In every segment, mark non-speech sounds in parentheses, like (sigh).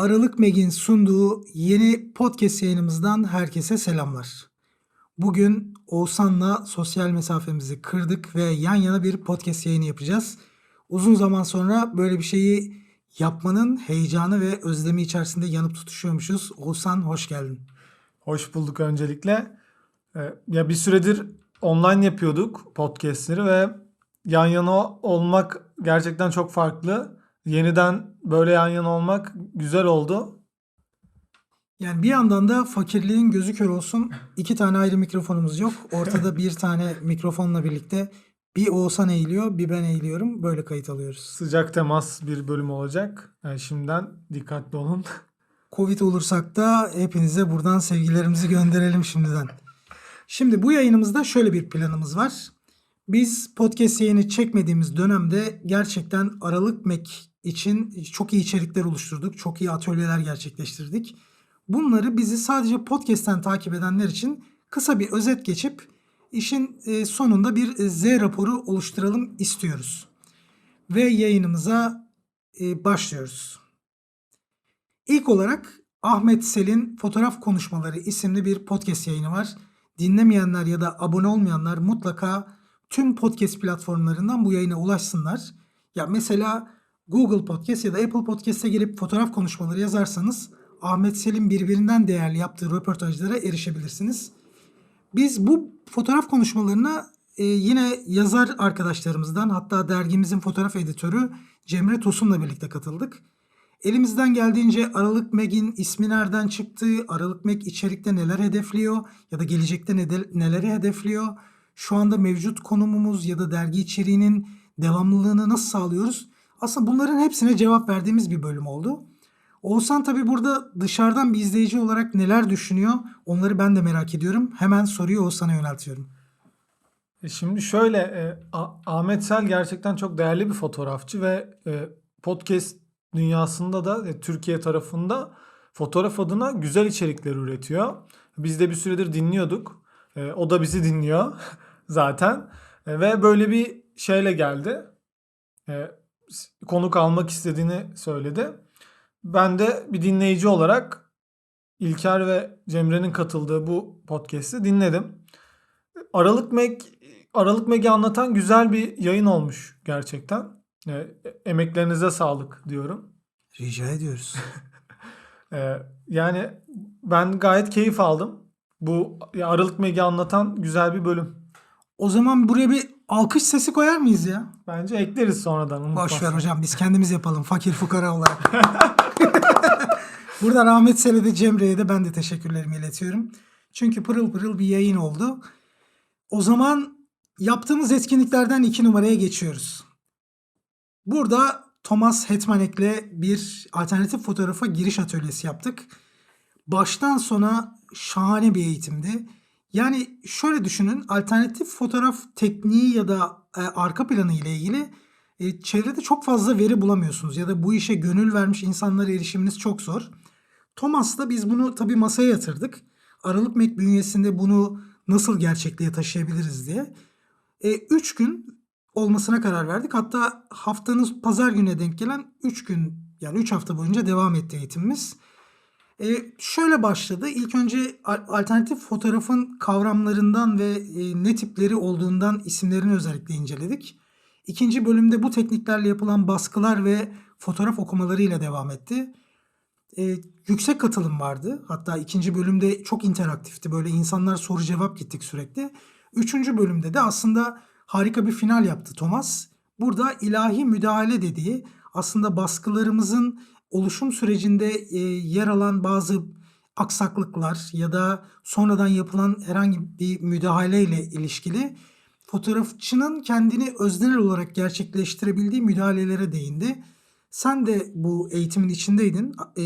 Aralık Meg'in sunduğu yeni podcast yayınımızdan herkese selamlar. Bugün Oğuzhan'la sosyal mesafemizi kırdık ve yan yana bir podcast yayını yapacağız. Uzun zaman sonra böyle bir şeyi yapmanın heyecanı ve özlemi içerisinde yanıp tutuşuyormuşuz. Oğuzhan hoş geldin. Hoş bulduk öncelikle. Ee, ya bir süredir online yapıyorduk podcastleri ve yan yana olmak gerçekten çok farklı. Yeniden böyle yan yana olmak güzel oldu. Yani bir yandan da fakirliğin gözü kör olsun. İki tane ayrı mikrofonumuz yok. Ortada bir tane mikrofonla birlikte bir Oğuzhan eğiliyor, bir ben eğiliyorum. Böyle kayıt alıyoruz. Sıcak temas bir bölüm olacak. Yani şimdiden dikkatli olun. Covid olursak da hepinize buradan sevgilerimizi gönderelim şimdiden. Şimdi bu yayınımızda şöyle bir planımız var. Biz podcast yayını çekmediğimiz dönemde gerçekten Aralık Mac için çok iyi içerikler oluşturduk. Çok iyi atölyeler gerçekleştirdik. Bunları bizi sadece podcast'ten takip edenler için kısa bir özet geçip işin e, sonunda bir e, Z raporu oluşturalım istiyoruz. Ve yayınımıza e, başlıyoruz. İlk olarak Ahmet Sel'in Fotoğraf Konuşmaları isimli bir podcast yayını var. Dinlemeyenler ya da abone olmayanlar mutlaka tüm podcast platformlarından bu yayına ulaşsınlar. Ya mesela Google Podcast ya da Apple Podcast'e girip fotoğraf konuşmaları yazarsanız Ahmet Sel'in birbirinden değerli yaptığı röportajlara erişebilirsiniz. Biz bu fotoğraf konuşmalarına e, yine yazar arkadaşlarımızdan hatta dergimizin fotoğraf editörü Cemre Tosun'la birlikte katıldık. Elimizden geldiğince Aralık Meg'in ismi nereden çıktı, Aralık Meg içerikte neler hedefliyor ya da gelecekte neleri hedefliyor, şu anda mevcut konumumuz ya da dergi içeriğinin devamlılığını nasıl sağlıyoruz? Aslında bunların hepsine cevap verdiğimiz bir bölüm oldu. Oğuzhan tabi burada dışarıdan bir izleyici olarak neler düşünüyor onları ben de merak ediyorum. Hemen soruyu Oğuzhan'a yöneltiyorum. E Şimdi şöyle e, Ahmet Sel gerçekten çok değerli bir fotoğrafçı ve e, podcast dünyasında da e, Türkiye tarafında fotoğraf adına güzel içerikler üretiyor. Biz de bir süredir dinliyorduk. E, o da bizi dinliyor (laughs) zaten. E, ve böyle bir şeyle geldi. E, konuk almak istediğini söyledi. Ben de bir dinleyici olarak İlker ve Cemre'nin katıldığı bu podcast'i dinledim. Aralık Meg Aralık Meg'i anlatan güzel bir yayın olmuş gerçekten. E, emeklerinize sağlık diyorum. Rica ediyoruz. (laughs) E, yani ben gayet keyif aldım. Bu Aralık Meg'i anlatan güzel bir bölüm. O zaman buraya bir alkış sesi koyar mıyız ya? Bence ekleriz sonradan. Boş unutmazsan. ver hocam biz kendimiz yapalım fakir fukara olarak. (laughs) Buradan Ahmet Sel'e de Cemre'ye de ben de teşekkürlerimi iletiyorum. Çünkü pırıl pırıl bir yayın oldu. O zaman yaptığımız etkinliklerden iki numaraya geçiyoruz. Burada Thomas Hetmanek'le bir alternatif fotoğrafa giriş atölyesi yaptık. Baştan sona şahane bir eğitimdi. Yani şöyle düşünün alternatif fotoğraf tekniği ya da e, arka planı ile ilgili e, çevrede çok fazla veri bulamıyorsunuz ya da bu işe gönül vermiş insanlara erişiminiz çok zor. Thomas'la biz bunu tabii masaya yatırdık. Aralık Mek bünyesinde bunu nasıl gerçekliğe taşıyabiliriz diye. 3 gün olmasına karar verdik. Hatta haftanın pazar gününe denk gelen 3 gün yani 3 hafta boyunca devam etti eğitimimiz. E, şöyle başladı. İlk önce al- alternatif fotoğrafın kavramlarından ve e, ne tipleri olduğundan isimlerini özellikle inceledik. İkinci bölümde bu tekniklerle yapılan baskılar ve fotoğraf okumalarıyla devam etti. E, yüksek katılım vardı. Hatta ikinci bölümde çok interaktifti. Böyle insanlar soru cevap gittik sürekli. Üçüncü bölümde de aslında harika bir final yaptı Thomas. Burada ilahi müdahale dediği aslında baskılarımızın oluşum sürecinde e, yer alan bazı aksaklıklar ya da sonradan yapılan herhangi bir müdahaleyle ilişkili fotoğrafçının kendini öznel olarak gerçekleştirebildiği müdahalelere değindi. Sen de bu eğitimin içindeydin. E,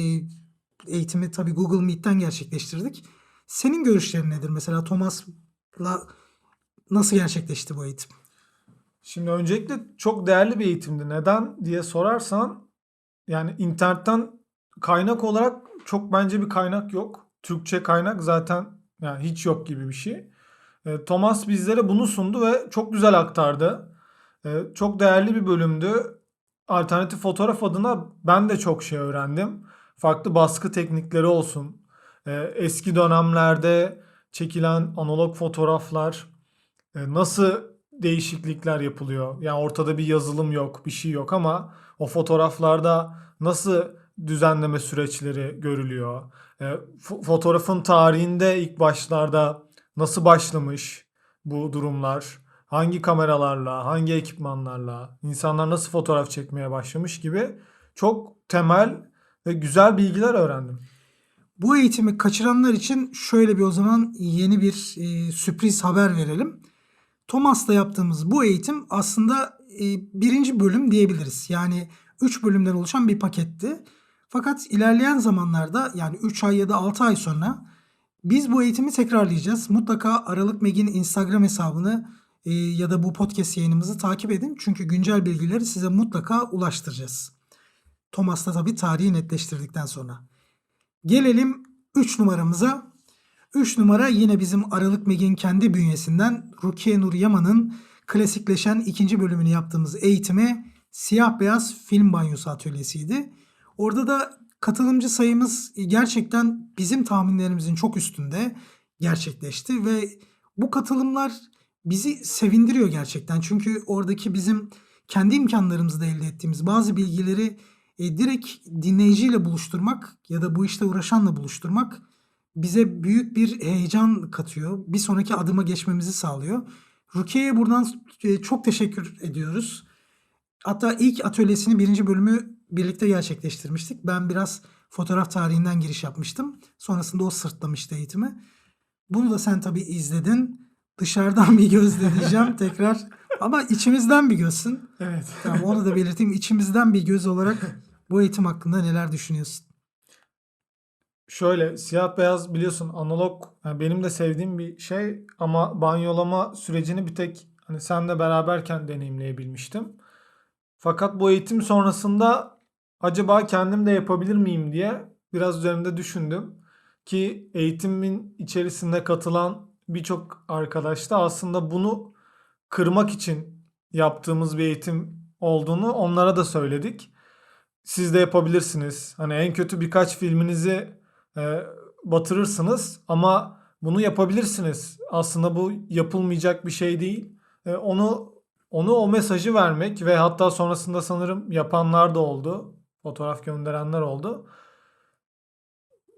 eğitimi tabii Google Meet'ten gerçekleştirdik. Senin görüşlerin nedir? Mesela Thomas'la nasıl gerçekleşti bu eğitim? Şimdi öncelikle çok değerli bir eğitimdi. Neden diye sorarsan yani internetten kaynak olarak çok bence bir kaynak yok. Türkçe kaynak zaten yani hiç yok gibi bir şey. E, Thomas bizlere bunu sundu ve çok güzel aktardı. E, çok değerli bir bölümdü. Alternatif fotoğraf adına ben de çok şey öğrendim. farklı baskı teknikleri olsun. e, eski dönemlerde çekilen analog fotoğraflar e, nasıl değişiklikler yapılıyor? Yani ortada bir yazılım yok, bir şey yok ama o fotoğraflarda nasıl düzenleme süreçleri görülüyor? E, fo- fotoğrafın tarihinde ilk başlarda nasıl başlamış bu durumlar? Hangi kameralarla, hangi ekipmanlarla, insanlar nasıl fotoğraf çekmeye başlamış gibi çok temel ve güzel bilgiler öğrendim. Bu eğitimi kaçıranlar için şöyle bir o zaman yeni bir e, sürpriz haber verelim. Thomas'ta yaptığımız bu eğitim aslında birinci bölüm diyebiliriz. Yani 3 bölümden oluşan bir paketti. Fakat ilerleyen zamanlarda yani 3 ay ya da 6 ay sonra biz bu eğitimi tekrarlayacağız. Mutlaka Aralık Meg'in Instagram hesabını e, ya da bu podcast yayınımızı takip edin. Çünkü güncel bilgileri size mutlaka ulaştıracağız. Thomas'ta tabii tarihi netleştirdikten sonra. Gelelim 3 numaramıza. 3 numara yine bizim Aralık Meg'in kendi bünyesinden Rukiye Nur Yaman'ın klasikleşen ikinci bölümünü yaptığımız eğitimi siyah beyaz film banyosu atölyesiydi. Orada da katılımcı sayımız gerçekten bizim tahminlerimizin çok üstünde gerçekleşti ve bu katılımlar bizi sevindiriyor gerçekten. Çünkü oradaki bizim kendi imkanlarımızda elde ettiğimiz bazı bilgileri e, direkt dinleyiciyle buluşturmak ya da bu işte uğraşanla buluşturmak bize büyük bir heyecan katıyor. Bir sonraki adıma geçmemizi sağlıyor. Rukiye'ye buradan e, çok teşekkür ediyoruz. Hatta ilk atölyesini birinci bölümü birlikte gerçekleştirmiştik. Ben biraz fotoğraf tarihinden giriş yapmıştım. Sonrasında o sırtlamıştı eğitimi. Bunu da sen tabii izledin. Dışarıdan bir gözle (laughs) diyeceğim tekrar. Ama içimizden bir gözsün. Evet. Tamam onu da belirteyim. İçimizden bir göz olarak bu eğitim hakkında neler düşünüyorsun? Şöyle siyah beyaz biliyorsun analog yani benim de sevdiğim bir şey ama banyolama sürecini bir tek hani senle beraberken deneyimleyebilmiştim. Fakat bu eğitim sonrasında acaba kendim de yapabilir miyim diye biraz üzerinde düşündüm. Ki eğitimin içerisinde katılan birçok arkadaş da aslında bunu kırmak için yaptığımız bir eğitim olduğunu onlara da söyledik. Siz de yapabilirsiniz. Hani en kötü birkaç filminizi e, batırırsınız ama bunu yapabilirsiniz. Aslında bu yapılmayacak bir şey değil. E, onu onu o mesajı vermek ve hatta sonrasında sanırım yapanlar da oldu. Fotoğraf gönderenler oldu.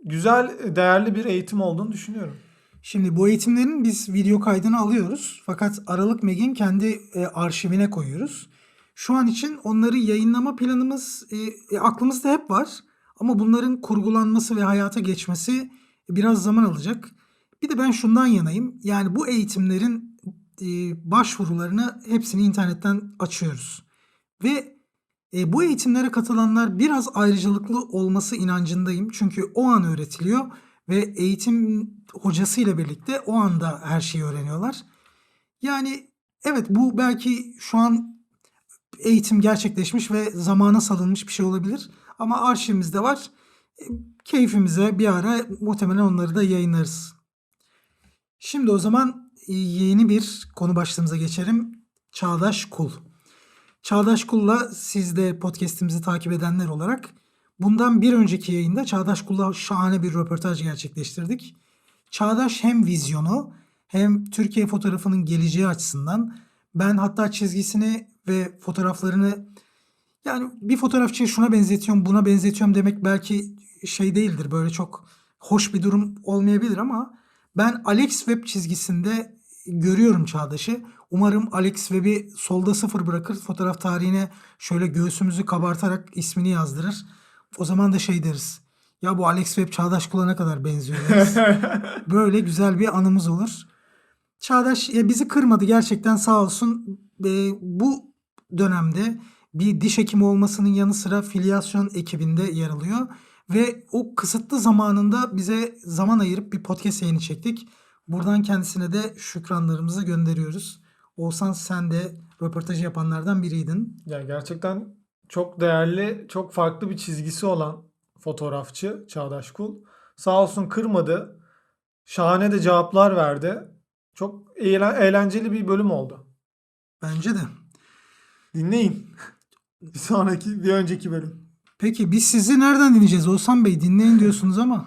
Güzel, değerli bir eğitim olduğunu düşünüyorum. Şimdi bu eğitimlerin biz video kaydını alıyoruz. Fakat Aralık Meg'in kendi e, arşivine koyuyoruz. Şu an için onları yayınlama planımız e, e, aklımızda hep var. Ama bunların kurgulanması ve hayata geçmesi biraz zaman alacak. Bir de ben şundan yanayım. Yani bu eğitimlerin e, başvurularını hepsini internetten açıyoruz. Ve e, bu eğitimlere katılanlar biraz ayrıcalıklı olması inancındayım. Çünkü o an öğretiliyor ve eğitim hocası ile birlikte o anda her şeyi öğreniyorlar. Yani evet bu belki şu an eğitim gerçekleşmiş ve zamana salınmış bir şey olabilir. Ama arşivimizde var. E, Keyfimize bir ara muhtemelen onları da yayınlarız. Şimdi o zaman e, yeni bir konu başlığımıza geçelim. Çağdaş Kul. Çağdaş Kul'la siz de podcast'imizi takip edenler olarak bundan bir önceki yayında Çağdaş Kul'la şahane bir röportaj gerçekleştirdik. Çağdaş hem vizyonu hem Türkiye fotoğrafının geleceği açısından ben hatta çizgisini ve fotoğraflarını yani bir fotoğrafçıyı şuna benzetiyorum buna benzetiyorum demek belki şey değildir böyle çok hoş bir durum olmayabilir ama ben Alex Web çizgisinde görüyorum Çağdaş'ı. Umarım Alex Web'i solda sıfır bırakır fotoğraf tarihine şöyle göğsümüzü kabartarak ismini yazdırır. O zaman da şey deriz. Ya bu Alex Web Çağdaş Kul'a ne kadar benziyor deriz. (laughs) Böyle güzel bir anımız olur. Çağdaş ya bizi kırmadı gerçekten sağ olsun. E, bu dönemde bir diş hekimi olmasının yanı sıra filyasyon ekibinde yer alıyor. Ve o kısıtlı zamanında bize zaman ayırıp bir podcast yayını çektik. Buradan kendisine de şükranlarımızı gönderiyoruz. Oğuzhan sen de röportajı yapanlardan biriydin. Ya gerçekten çok değerli, çok farklı bir çizgisi olan fotoğrafçı Çağdaş Kul. Sağ olsun kırmadı. Şahane de cevaplar verdi. Çok eğlen- eğlenceli bir bölüm oldu. Bence de. Dinleyin. Bir sonraki, bir önceki bölüm. Peki biz sizi nereden dinleyeceğiz? Oğuzhan Bey dinleyin diyorsunuz ama.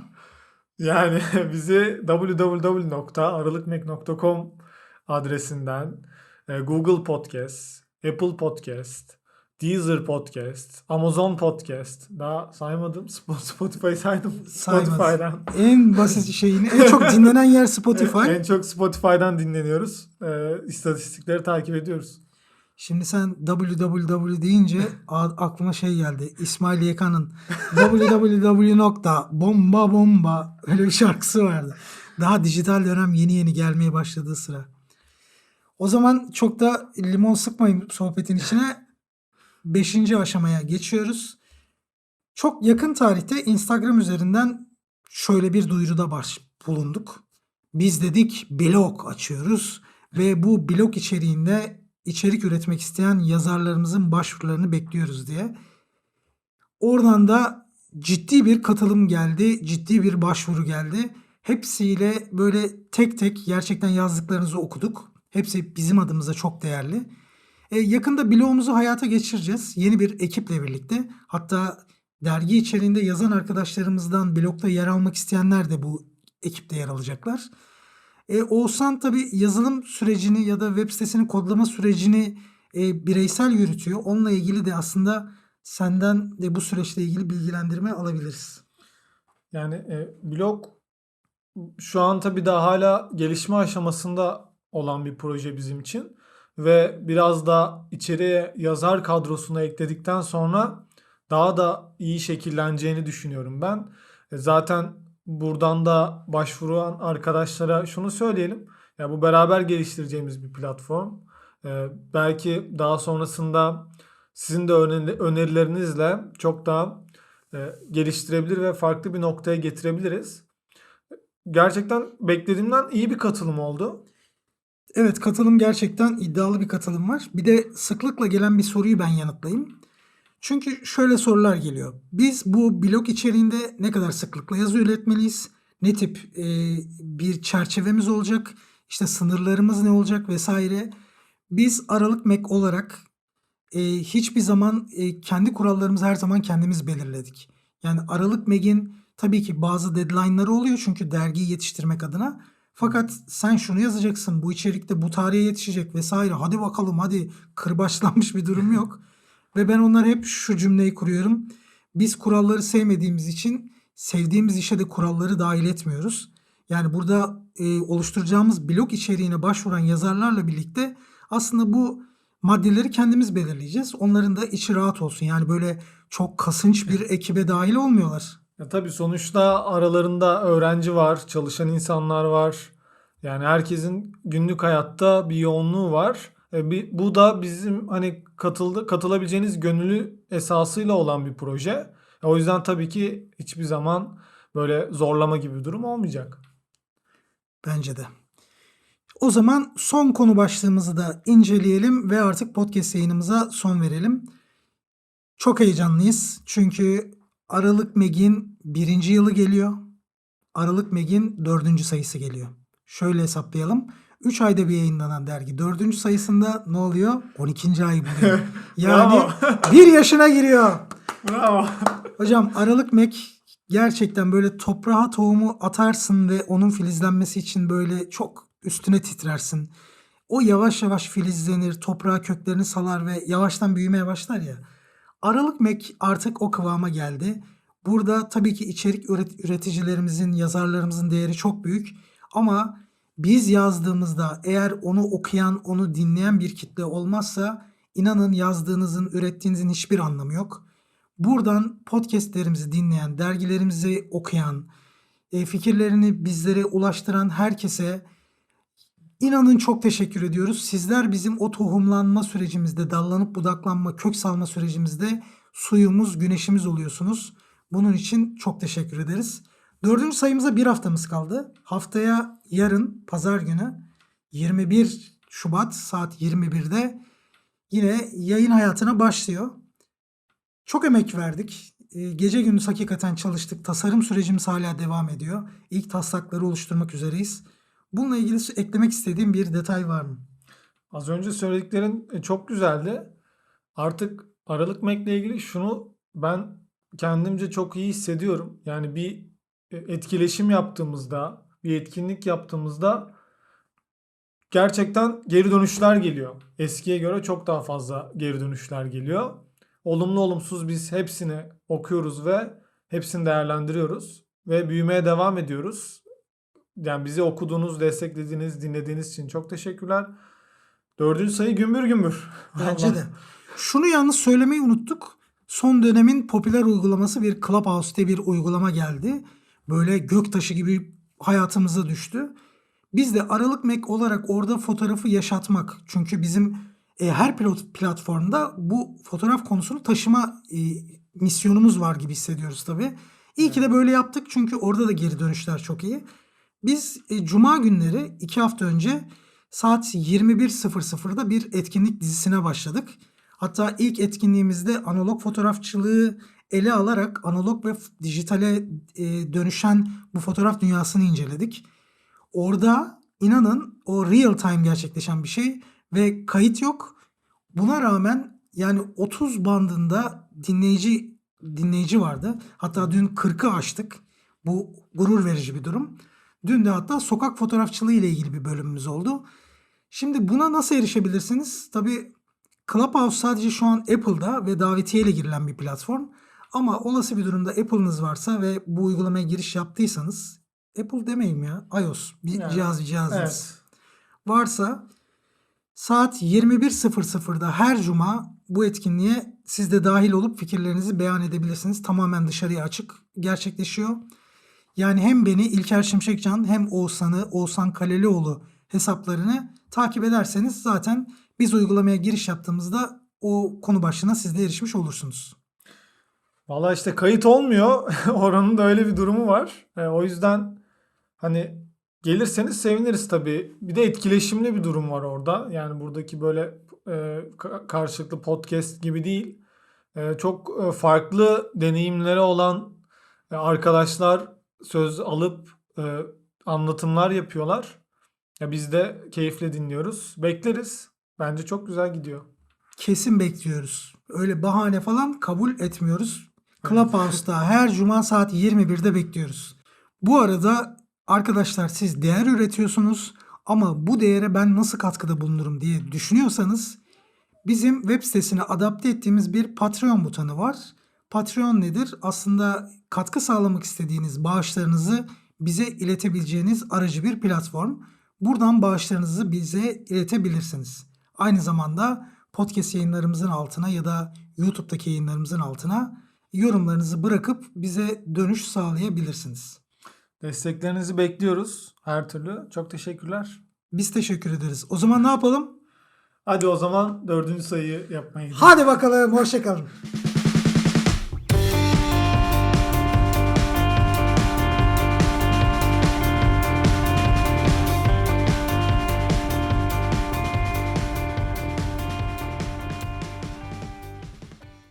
Yani (laughs) bizi www.aralıkmek.com adresinden e, Google Podcast, Apple Podcast, Deezer Podcast, Amazon Podcast, daha saymadım (laughs) Sp- Spotify saydım Saymaz. Spotify'dan. En basit şeyini, en çok dinlenen yer (laughs) Spotify. En çok Spotify'dan dinleniyoruz. E, istatistikleri takip ediyoruz. Şimdi sen www deyince aklıma şey geldi. İsmail Yekan'ın www nokta bomba bomba öyle bir şarkısı vardı. Daha dijital dönem yeni yeni gelmeye başladığı sıra. O zaman çok da limon sıkmayın sohbetin içine. Beşinci aşamaya geçiyoruz. Çok yakın tarihte Instagram üzerinden şöyle bir duyuruda baş bulunduk. Biz dedik blog açıyoruz ve bu blog içeriğinde içerik üretmek isteyen yazarlarımızın başvurularını bekliyoruz diye. Oradan da ciddi bir katılım geldi, ciddi bir başvuru geldi. Hepsiyle böyle tek tek gerçekten yazdıklarınızı okuduk. Hepsi bizim adımıza çok değerli. E, yakında blogumuzu hayata geçireceğiz. Yeni bir ekiple birlikte. Hatta dergi içeriğinde yazan arkadaşlarımızdan blogda yer almak isteyenler de bu ekipte yer alacaklar. E, Oğuzhan tabii yazılım sürecini ya da web sitesini kodlama sürecini e, bireysel yürütüyor. Onunla ilgili de aslında senden de bu süreçle ilgili bilgilendirme alabiliriz. Yani e, blog şu an tabii daha hala gelişme aşamasında olan bir proje bizim için ve biraz da içeriye yazar kadrosuna ekledikten sonra daha da iyi şekilleneceğini düşünüyorum ben. E, zaten buradan da başvuran arkadaşlara şunu söyleyelim. Ya bu beraber geliştireceğimiz bir platform. E, belki daha sonrasında sizin de öneri- önerilerinizle çok daha e, geliştirebilir ve farklı bir noktaya getirebiliriz. Gerçekten beklediğimden iyi bir katılım oldu. Evet katılım gerçekten iddialı bir katılım var. Bir de sıklıkla gelen bir soruyu ben yanıtlayayım. Çünkü şöyle sorular geliyor. Biz bu blog içeriğinde ne kadar sıklıkla yazı üretmeliyiz? Ne tip e, bir çerçevemiz olacak? İşte sınırlarımız ne olacak vesaire. Biz Aralık Mac olarak e, hiçbir zaman e, kendi kurallarımızı her zaman kendimiz belirledik. Yani Aralık Meg'in tabii ki bazı deadline'ları oluyor çünkü dergiyi yetiştirmek adına. Fakat sen şunu yazacaksın, bu içerikte bu tarihe yetişecek vesaire. Hadi bakalım hadi kırbaçlanmış bir durum yok. (laughs) Ve ben onlara hep şu cümleyi kuruyorum. Biz kuralları sevmediğimiz için sevdiğimiz işe de kuralları dahil etmiyoruz. Yani burada e, oluşturacağımız blog içeriğine başvuran yazarlarla birlikte aslında bu maddeleri kendimiz belirleyeceğiz. Onların da içi rahat olsun. Yani böyle çok kasınç bir ekibe dahil olmuyorlar. Ya tabii sonuçta aralarında öğrenci var, çalışan insanlar var. Yani herkesin günlük hayatta bir yoğunluğu var. E, bu da bizim hani katıldı katılabileceğiniz gönüllü esasıyla olan bir proje. E, o yüzden tabii ki hiçbir zaman böyle zorlama gibi bir durum olmayacak. Bence de. O zaman son konu başlığımızı da inceleyelim ve artık podcast yayınımıza son verelim. Çok heyecanlıyız çünkü Aralık Meg'in birinci yılı geliyor. Aralık Meg'in dördüncü sayısı geliyor. Şöyle hesaplayalım. 3 ayda bir yayınlanan dergi dördüncü sayısında ne oluyor? 12. ay buluyor. (laughs) Yani Bravo. bir yaşına giriyor. Bravo. Hocam Aralık Mek gerçekten böyle toprağa tohumu atarsın ve onun filizlenmesi için böyle çok üstüne titrersin. O yavaş yavaş filizlenir, toprağa köklerini salar ve yavaştan büyümeye başlar ya. Aralık Mek artık o kıvama geldi. Burada tabii ki içerik üret- üreticilerimizin, yazarlarımızın değeri çok büyük. Ama biz yazdığımızda eğer onu okuyan, onu dinleyen bir kitle olmazsa inanın yazdığınızın, ürettiğinizin hiçbir anlamı yok. Buradan podcastlerimizi dinleyen, dergilerimizi okuyan, e, fikirlerini bizlere ulaştıran herkese inanın çok teşekkür ediyoruz. Sizler bizim o tohumlanma sürecimizde, dallanıp budaklanma, kök salma sürecimizde suyumuz, güneşimiz oluyorsunuz. Bunun için çok teşekkür ederiz. Dördüncü sayımıza bir haftamız kaldı. Haftaya yarın pazar günü 21 Şubat saat 21'de yine yayın hayatına başlıyor. Çok emek verdik. E, Gece gündüz hakikaten çalıştık. Tasarım sürecimiz hala devam ediyor. İlk taslakları oluşturmak üzereyiz. Bununla ilgili eklemek istediğim bir detay var mı? Az önce söylediklerin e, çok güzeldi. Artık Aralık Mac'le ilgili şunu ben kendimce çok iyi hissediyorum. Yani bir etkileşim yaptığımızda, bir etkinlik yaptığımızda gerçekten geri dönüşler geliyor. Eskiye göre çok daha fazla geri dönüşler geliyor. Olumlu olumsuz biz hepsini okuyoruz ve hepsini değerlendiriyoruz ve büyümeye devam ediyoruz. Yani bizi okuduğunuz, desteklediğiniz, dinlediğiniz için çok teşekkürler. Dördüncü sayı gümbür gümbür. (laughs) Bence de. Şunu yalnız söylemeyi unuttuk. Son dönemin popüler uygulaması bir Clubhouse diye bir uygulama geldi. Böyle göktaşı gibi hayatımıza düştü. Biz de Aralık Mac olarak orada fotoğrafı yaşatmak. Çünkü bizim e, her pilot platformda bu fotoğraf konusunu taşıma e, misyonumuz var gibi hissediyoruz tabii. İyi ki de böyle yaptık çünkü orada da geri dönüşler çok iyi. Biz e, Cuma günleri iki hafta önce saat 21.00'da bir etkinlik dizisine başladık. Hatta ilk etkinliğimizde analog fotoğrafçılığı ele alarak analog ve dijitale e, dönüşen bu fotoğraf dünyasını inceledik. Orada inanın o real time gerçekleşen bir şey ve kayıt yok. Buna rağmen yani 30 bandında dinleyici dinleyici vardı. Hatta dün 40'ı aştık. Bu gurur verici bir durum. Dün de hatta sokak fotoğrafçılığı ile ilgili bir bölümümüz oldu. Şimdi buna nasıl erişebilirsiniz? Tabii Clubhouse sadece şu an Apple'da ve davetiyeyle girilen bir platform. Ama olası bir durumda Apple'ınız varsa ve bu uygulamaya giriş yaptıysanız Apple demeyeyim ya iOS bir Yani, cihaz cihazınız Evet. varsa saat 21.00'da her cuma bu etkinliğe siz de dahil olup fikirlerinizi beyan edebilirsiniz. Tamamen dışarıya açık gerçekleşiyor. Yani hem beni İlker Şimşekcan hem Oğuzhan'ı, Oğuzhan Kalelioğlu hesaplarını takip ederseniz zaten biz uygulamaya giriş yaptığımızda o konu başlığına siz de erişmiş olursunuz. Valla işte kayıt olmuyor. (laughs) Oranın da öyle bir durumu var. E, o yüzden hani gelirseniz seviniriz tabii. Bir de etkileşimli bir durum var orada. Yani buradaki böyle e, ka- karşılıklı podcast gibi değil. E, çok e, farklı deneyimleri olan e, arkadaşlar söz alıp e, anlatımlar yapıyorlar. Ya biz de keyifle dinliyoruz. Bekleriz. Bence çok güzel gidiyor. Kesin bekliyoruz. Öyle bahane falan kabul etmiyoruz. Clubhouse'da her cuma saat 21'de bekliyoruz. Bu arada arkadaşlar siz değer üretiyorsunuz ama bu değere ben nasıl katkıda bulunurum diye düşünüyorsanız bizim web sitesine adapte ettiğimiz bir Patreon butonu var. Patreon nedir? Aslında katkı sağlamak istediğiniz bağışlarınızı bize iletebileceğiniz aracı bir platform. Buradan bağışlarınızı bize iletebilirsiniz. Aynı zamanda podcast yayınlarımızın altına ya da YouTube'daki yayınlarımızın altına yorumlarınızı bırakıp bize dönüş sağlayabilirsiniz. Desteklerinizi bekliyoruz her türlü. Çok teşekkürler. Biz teşekkür ederiz. O zaman ne yapalım? Hadi o zaman dördüncü sayıyı yapmaya gidelim. Hadi bakalım, hoşçakalın.